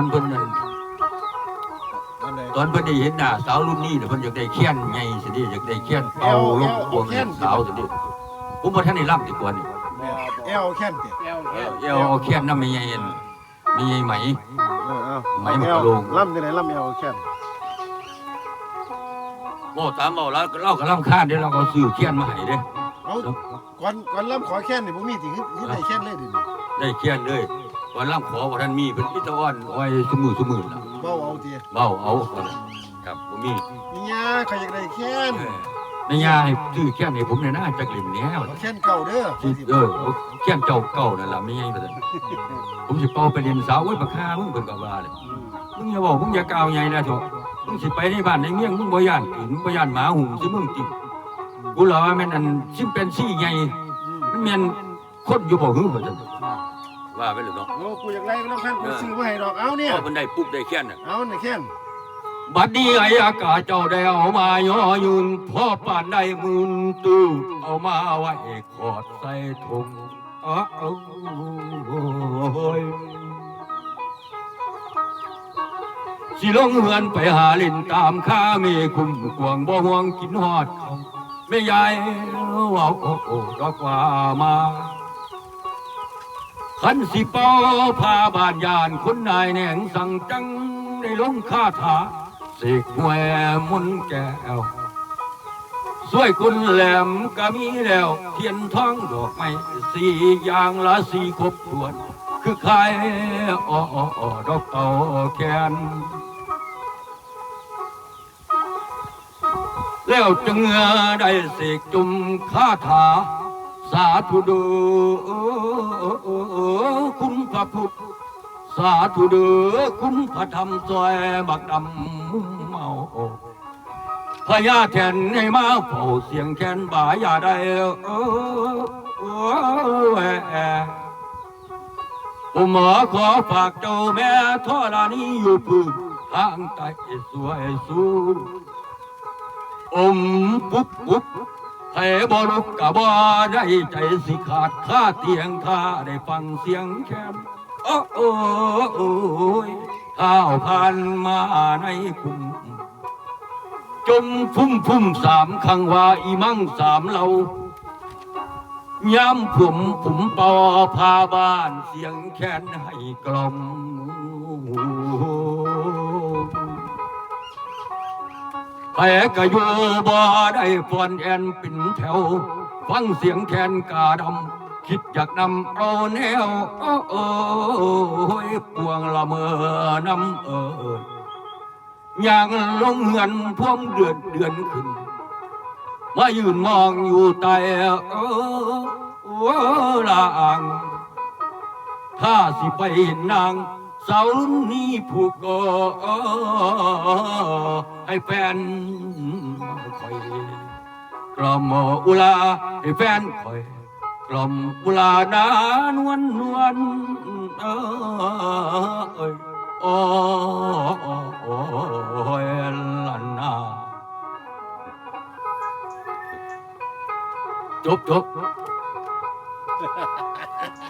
อนเพิ่นนั่นอันใดตอนเพิ่นได้เห็นหน้าสาวรุ่นนี้เนี่ยเพิ่นอยากได้เขียนไงสิดิอยากได้เขียนเอาลงพวงเงินสาวสิดิผมบ่ทันได้รับดีกว่านี่แอลแค่นติเออเอาเอาเขียนนำมีไงเอ็นมีไงไหมเออเอาไม่มันกระโลงล่ำที่ไหนล่ำแอลแค่นโอ้ตามเอาแล้วเราก็รำคาญเด้เราก็ซื้อเขียนมาให้เด้เอาก่อนก่อนล่ำขอแค่นนี่บ่มีติคือคือได้แค่นเลยดิได้เขียนเลย วันรำขอบ่ทันมีเพิ่นมีแตะอ้อนไว้ซุมือซุมือล่ะเบ้าเอาติเบ้าเอาครับบ่มีนี่ยาใครอยากได้แค่นเออในยาให้ซื้อเขียนให้ผมเนี่ยนะจักเล่มแหน่เอาแค่นเก่าเด้อสิเออเขียนเจ้าเก่านั่นล่ะไม่ใช่ว่าซั่นผมสิเป่าไปเรียนสาวโอ้ยบักฆ่ามึงเพิ่นก็ว่าเลยมึงอย่าบอกมึงอย่ากล่าวใหญ่นะโถมึงสิไปในบ้านในเมืองมึงบ่ย่านขืนมึงบ่ย่านหมาหุงสิมึงติกูเหล่าว่าแม่นอันซิมเป็นซี่ใหญ่อืมมันแม่นคนอยู่บ่หือบ่จัง ว่าไปเลยเนาะโอ้กูอยากได้ก็ต้องแค่นกูซื้อมาให้ดอกเอาเนี่ยพอมันได้ปุ๊บได้แค่นน่ะเอาเนี่ยแค่นบัดนี้ไอ้อากาศเจ้าได้เอามาย่อยืนพ่อป่านได้มุนตื้อเอามาไว้ขอดใส่ถุงอ้าวโอ้ยสิลงเฮือนไปหาเล่นตามข้าเมคุมกวางบ่ห่วงกินฮอดเขาแม่ยายเว่าโอ้โอ้ดอกว่ามา ขันสิเป้าพาบานยานคนนายแหน่งสั่งจังได้ลงคาถาเสกแหวมุนแก้วสวยกุลแหลมก็มีแล้ว เทียนทองดอกไม้สี่อย่างละสี่ครบถ้วน คือใครอ้ออ้ออ้อดอกเต่าแคนแล้วจึงได้เสกจุมคาถา สาธุดูคุณพระพุทธ สาธุเดือคุณพระธรรมซอยบักดำเมาพญาแทนให้มาเฝ้าเสียงแคนบ่าอย่าได้เออเออแอผมหมอขอฝากเจ้าแม่ทอรานี้อยู่พื้นทางใต้สวยสูงอมปุ๊บปุ๊บ ให้บรุกกะบ่ได้ใจสิขาดค่าเตียงค่าได้ฟังเสียงแค้นโอ้โอ้โอ้ยข้าวผ่านมาในคุมจมฟุ้มฟุ้มสามคังว่าอีมั่งสามเราย้ำผมผมปอพาบ้านเสียงแค้นให้กล่อม แผลกะอยู่บ่ได้ฟอนแอนเป็นแถว ฟังเสียงแคนกาดำคิดอยากนำเอาแนวโอ้โอ้ยปวงละเมอนำเออยางลงเหือนท่วมเดือนเดือนขึ้น มายืนมองอยู่ใต้เออเออลางถ้าสิไปเห็นนาง สาวรุ่นนี้ผูกก็ให้แฟนคอยกล่อมอุลาให้แฟนคอยกล่อมอุลานานวลนวลเออเอ้ยโอ้โอ้ยลันนาจบจบ